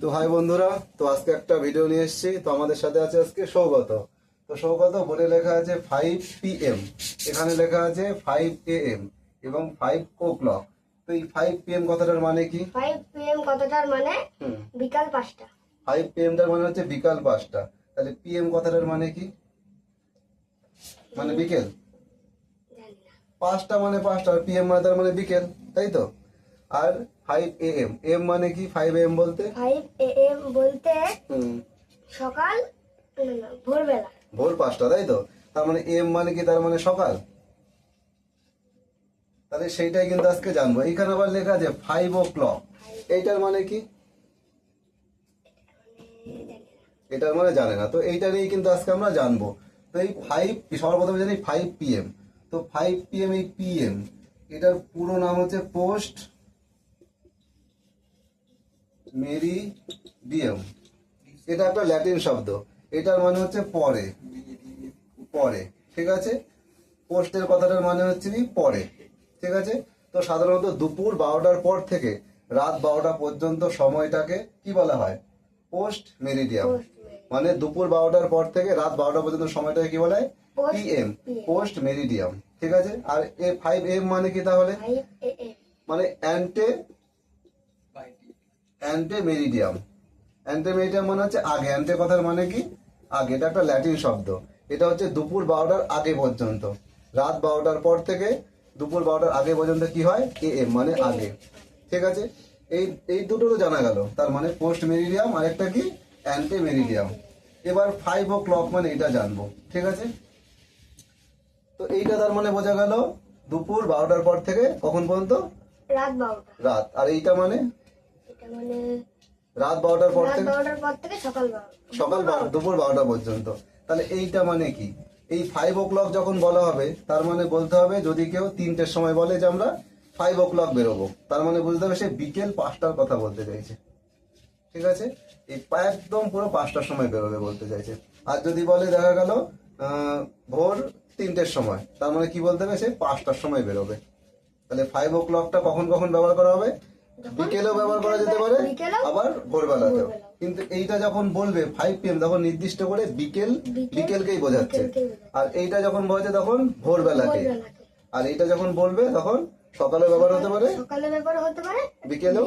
তো হাই বন্ধুরা তো আজকে একটা ভিডিও নিয়ে এসেছি। তো আমাদের সাথে আছে আজকে সৌগত। তো সৌগত বোর্ডে লেখা আছে ফাইভ পি এম এখানে লেখা আছে ফাইভ এ এম এবং ফাইভ ও ক্লক তো এই ফাইভ পি এম কথাটার মানে কি? ফাইভ পিএম কতটার মানে বিকাল পাঁচটা। ফাইভ পি এমটার মানে হচ্ছে বিকাল পাঁচটা। তাহলে পি এম কথাটার মানে কি? মানে বিকেল? পাঁচটা মানে পাঁচটা আর পি এম মানে তার মানে বিকেল তাই তো? আর ফাইভ এ এম এম মানে কি ফাইভ এম বলতে? ফাইভ এম বলতে সকাল ভোরবেলা। ভোর পাঁচটা তাই তো? তার মানে এম মানে কি? তার মানে সকাল। তাহলে সেইটাই কিন্তু আজকে জানব। এখানে আবার লেখা আছে ফাইভ ও ক্লক এইটার মানে কি? এটার মানে জানে না। তো এইটা নিয়েই কিন্তু আজকে আমরা জানব। তো এই ফাইভ সবার প্রথমে জানি ফাইভ পিএম তো ফাইভ পিএম এই পিএম এটার পুরো নাম হচ্ছে পোস্ট মেরি ডিএম। এটা একটা ল্যাটিন শব্দ। এটার মানে হচ্ছে পরে। পরে ঠিক আছে? পোস্টের কথাটার মানে হচ্ছে কি পরে ঠিক আছে? তো সাধারণত দুপুর বারোটার পর থেকে রাত বারোটা পর্যন্ত সময়টাকে কি বলা হয়? Post meridiem. মানে দুপুর বারোটার পর থেকে রাত বারোটা পর্যন্ত সময়টাকে কি বলা হয়? পিএম পোস্ট মেরিডিয়াম ঠিক আছে? আর এ ফাইভ এম মানে কি তাহলে? মানে অ্যান্টে অ্যান্টে মেরিডিয়াম অ্যান্টে মেরিডিয়াম মানে হচ্ছে আগে। অ্যান্টে কথার মানে কি? আগে। এটা একটা ল্যাটিন শব্দ। এটা হচ্ছে দুপুর বারোটার আগে পর্যন্ত। রাত বারোটার পর থেকে দুপুর বারোটার আগে পর্যন্ত কি হয়? এ এম মানে আগে। ঠিক আছে? এই এই দুটো তো জানা গেল। তার মানে পোস্ট মেরিডিয়াম আর একটা কি? অ্যান্টে মেরিডিয়াম এবার ফাইভ ও ক্লক মানে এটা জানব। ঠিক আছে? তো এইটা তার মানে বোঝা গেল দুপুর বারোটার পর থেকে কখন পর্যন্ত? রাত রাত। আর এইটা মানে? মানে রাত বারোটার পর থেকে? বারোটার পর থেকে সকাল সকাল দুপুর বারোটা পর্যন্ত। তাহলে এইটা মানে কি? এই ফাইভ ও ক্লক যখন বলা হবে তার মানে বলতে হবে যদি কেউ তিনটের সময় বলে যে আমরা ফাইভ ও ক্লক বেরোবো তার মানে বুঝতে হবে সে বিকেল পাঁচটার কথা বলতে চাইছে। ঠিক আছে? এই একদম পুরো পাঁচটার সময় বেরোবে বলতে চাইছে। আর যদি বলে দেখা গেল ভোর তিনটের সময় তার মানে কি বলতে হবে? সে পাঁচটার সময় বেরোবে। তাহলে ফাইভ ও ক্লকটা কখন কখন ব্যবহার করা হবে? বিকেলেও ব্যবহার করা যেতে পারে আবার ভোরবেলাতেও। কিন্তু এইটা যখন বলবে ফাইভ পিএম তখন নির্দিষ্ট করে বিকেল বিকেল, বিকেলকেই বোঝাচ্ছে। আর এইটা যখন বোঝাচ্ছে তখন ভোরবেলাকে। আর এইটা যখন বলবে তখন সকালে ব্যবহার হতে পারে সকালে ব্যাপার হতে পারে বিকেলেও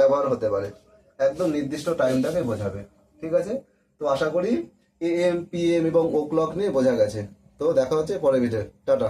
ব্যবহার হতে পারে। একদম নির্দিষ্ট টাইমটাকে বোঝাবে। ঠিক আছে? তো আশা করি এ এম পি এম এবং ও ক্লক নিয়ে বোঝা গেছে। তো দেখা হচ্ছে পরের ভিডিও টাটা।